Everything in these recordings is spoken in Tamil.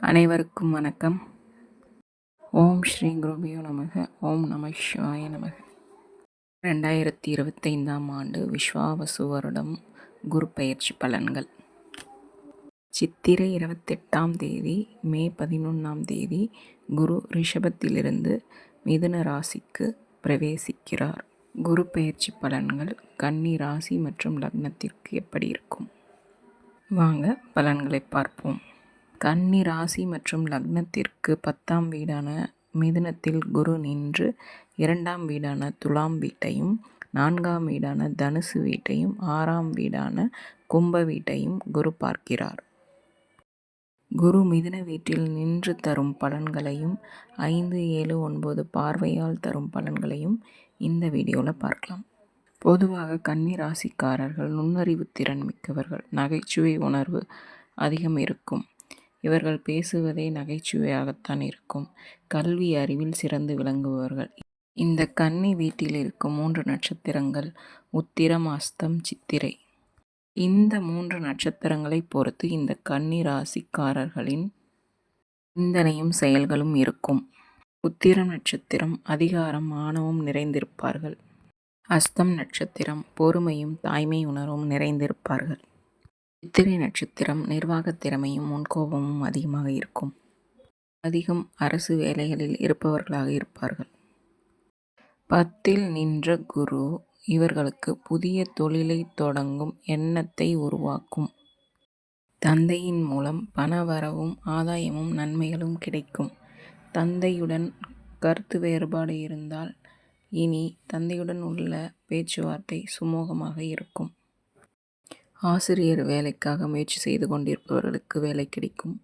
அனைவருக்கும் வணக்கம். ஓம் ஸ்ரீ குருபியோ நமக ஓம் நம சிவாய நமக. ரெண்டாயிரத்தி இருபத்தைந்தாம் ஆண்டு விஸ்வாவசு வருடம் குரு பயிற்சி பலன்கள். சித்திரை இருபத்தெட்டாம் தேதி மே பதினொன்றாம் தேதி குரு ரிஷபத்திலிருந்து மிதுன ராசிக்கு பிரவேசிக்கிறார். குரு பயிற்சி பலன்கள் கன்னி ராசி மற்றும் லக்னத்திற்கு எப்படி இருக்கும்? வாங்க பலன்களை பார்ப்போம். கன்னி ராசி மற்றும் லக்னத்திற்கு பத்தாம் வீடான மிதுனத்தில் குரு நின்று இரண்டாம் வீடான துலாம் வீட்டையும் நான்காம் வீடான தனுசு வீட்டையும் ஆறாம் வீடான கும்ப வீட்டையும் குரு பார்க்கிறார். குரு மிதுன வீட்டில் நின்று தரும் பலன்களையும் ஐந்து ஏழு ஒன்பது பார்வையால் தரும் பலன்களையும் இந்த வீடியோவில் பார்க்கலாம். பொதுவாக கன்னி ராசிக்காரர்கள் நுண்ணறிவு திறன் மிக்கவர்கள் நகைச்சுவை உணர்வு அதிகம் இருக்கும். இவர்கள் பேசுவதே நகைச்சுவையாகத்தான் இருக்கும். கல்வி அறிவில் சிறந்து விளங்குபவர்கள். இந்த கன்னி வீட்டில் இருக்கும் மூன்று நட்சத்திரங்கள் உத்திரம் அஸ்தம் சித்திரை. இந்த மூன்று நட்சத்திரங்களை பொறுத்து இந்த கன்னி ராசிக்காரர்களின் சிந்தனையும் செயல்களும் இருக்கும். உத்திரம் நட்சத்திரம் அதிகாரம் ஆணவம் நிறைந்திருப்பார்கள். அஸ்தம் நட்சத்திரம் பொறுமையும் தாய்மை உணர்வும் நிறைந்திருப்பார்கள். சித்திரை நட்சத்திரம் நிர்வாகத் திறமையும் முன்கோபமும் அதிகமாக இருக்கும். அதிகம் அரசு வேலைகளில் இருப்பவர்களாக இருப்பார்கள். பத்தில் நின்ற குரு இவர்களுக்கு புதிய தொழிலை தொடங்கும் எண்ணத்தை உருவாக்கும். தந்தையின் மூலம் பண வரவும் ஆதாயமும் நன்மைகளும் கிடைக்கும். தந்தையுடன் கருத்து வேறுபாடு இருந்தால் இனி தந்தையுடன் உள்ள பேச்சுவார்த்தை சுமூகமாக இருக்கும். ஆசிரியர் வேலைக்காக முயற்சி செய்து கொண்டிருப்பவர்களுக்கு வேலை கிடைக்கும்.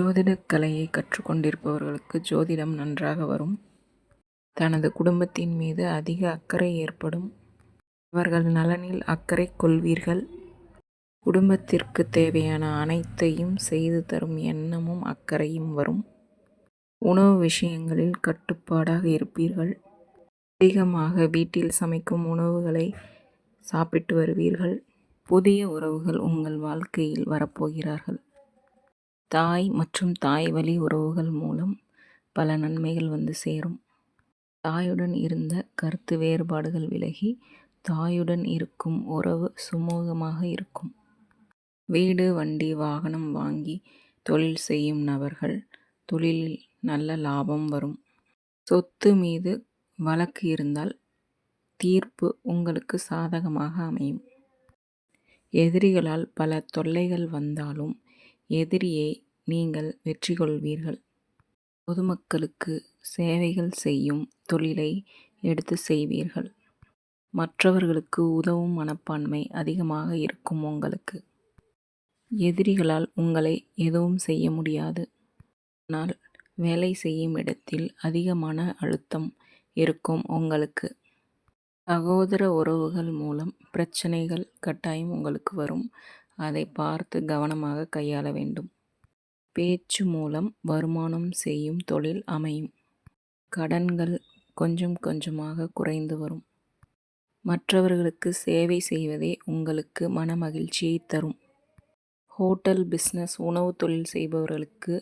ஜோதிடக் கலையை கற்றுக்கொண்டிருப்பவர்களுக்கு ஜோதிடம் நன்றாக வரும். தனது குடும்பத்தின் மீது அதிக அக்கறை ஏற்படும். அவர்கள் நலனில் அக்கறை கொள்வீர்கள். குடும்பத்திற்கு தேவையான அனைத்தையும் செய்து தரும் எண்ணமும் அக்கறையும் வரும். உணவு விஷயங்களில் கட்டுப்பாடாக இருப்பீர்கள். அதிகமாக வீட்டில் சமைக்கும் உணவுகளை சாப்பிட்டு வருவீர்கள். புதிய உறவுகள் உங்கள் வாழ்க்கையில் வரப்போகிறார்கள். தாய் மற்றும் தாய் வழி உறவுகள் மூலம் பல நன்மைகள் வந்து சேரும். தாயுடன் இருந்த கருத்து வேறுபாடுகள் விலகி தாயுடன் இருக்கும் உறவு சுமூகமாக இருக்கும். வீடு வண்டி வாகனம் வாங்கி தொழில் செய்யும் நபர்கள் தொழிலில் நல்ல லாபம் வரும். சொத்து மீது வழக்கு இருந்தால் தீர்ப்பு உங்களுக்கு சாதகமாக அமையும். எதிரிகளால் பல தொல்லைகள் வந்தாலும் எதிரியை நீங்கள் வெற்றி கொள்வீர்கள் பொதுமக்களுக்கு சேவைகள் செய்யும் தொழிலை எடுத்து செய்வீர்கள். மற்றவர்களுக்கு உதவும் மனப்பான்மை அதிகமாக இருக்கும் உங்களுக்கு. எதிரிகளால் உங்களை எதுவும் செய்ய முடியாது. ஆனால் வேலை செய்யும் இடத்தில் அதிக மன அழுத்தம் இருக்கும் உங்களுக்கு. சகோதர உறவுகள் மூலம் பிரச்சனைகள் கட்டாயம் உங்களுக்கு வரும். அதை பார்த்து கவனமாக கையாள வேண்டும். பேச்சு மூலம் வருமானம் செய்யும் தொழில் அமையும். கடன்கள் கொஞ்சம் கொஞ்சமாக குறைந்து வரும். மற்றவர்களுக்கு சேவை செய்வதே உங்களுக்கு மன மகிழ்ச்சியை தரும். ஹோட்டல் பிஸ்னஸ் உணவு தொழில் செய்பவர்களுக்கு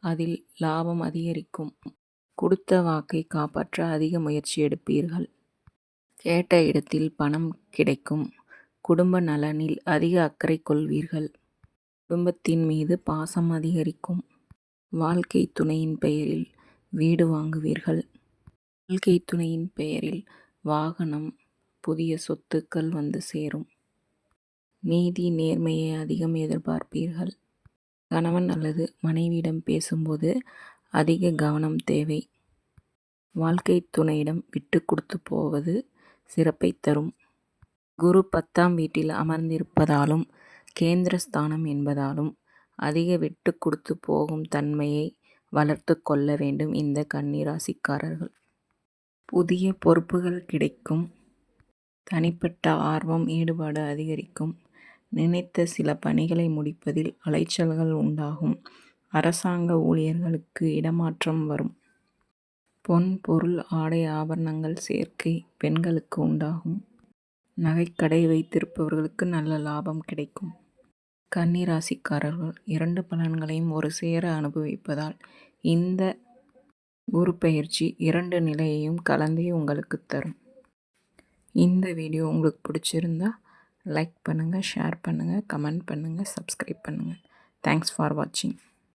அதில் லாபம் அதிகரிக்கும். கொடுத்த வாக்கை காப்பாற்ற அதிக முயற்சி எடுப்பீர்கள். கேட்ட இடத்தில் பணம் கிடைக்கும். குடும்ப நலனில் அதிக அக்கறை கொள்வீர்கள். குடும்பத்தின் மீது பாசம் அதிகரிக்கும். வாழ்க்கை துணையின் பெயரில் வீடு வாங்குவீர்கள். வாழ்க்கை துணையின் பெயரில் வாகனம் புதிய சொத்துக்கள் வந்து சேரும். நீதி நேர்மையை அதிகம் எதிர்பார்ப்பீர்கள். கணவன் அல்லது மனைவியிடம் பேசும்போது அதிக கவனம் தேவை. வாழ்க்கை துணையிடம் விட்டு கொடுத்து போவது சிறப்பை தரும். குரு பத்தாம் வீட்டில் அமர்ந்திருப்பதாலும் கேந்திரஸ்தானம் என்பதாலும் அதிக விட்டு கொடுத்து போகும் தன்மையை வளர்த்து கொள்ள வேண்டும் இந்த கன்னிராசிக்காரர்கள். புதிய பொறுப்புகள் கிடைக்கும். தனிப்பட்ட ஆர்வம் ஈடுபாடு அதிகரிக்கும். நினைத்த சில பணிகளை முடிப்பதில் அலைச்சல்கள் உண்டாகும். அரசாங்க ஊழியர்களுக்கு இடமாற்றம் வரும். பொன் பொருள் ஆடை ஆபரணங்கள் சேர்க்கை பெண்களுக்கு உண்டாகும். நகைக்கடை வைத்திருப்பவர்களுக்கு நல்ல லாபம் கிடைக்கும். கன்னிராசிக்காரர்கள் இரண்டு பலன்களையும் ஒரு சேர அனுபவிப்பதால் இந்த குரு பயிற்சி இரண்டு நிலையையும் கலந்தே உங்களுக்கு தரும். இந்த வீடியோ உங்களுக்கு பிடிச்சிருந்தா லைக் பண்ணுங்கள் ஷேர் பண்ணுங்கள் கமெண்ட் பண்ணுங்கள் சப்ஸ்கிரைப் பண்ணுங்கள் தேங்க்ஸ் ஃபார் வாட்சிங்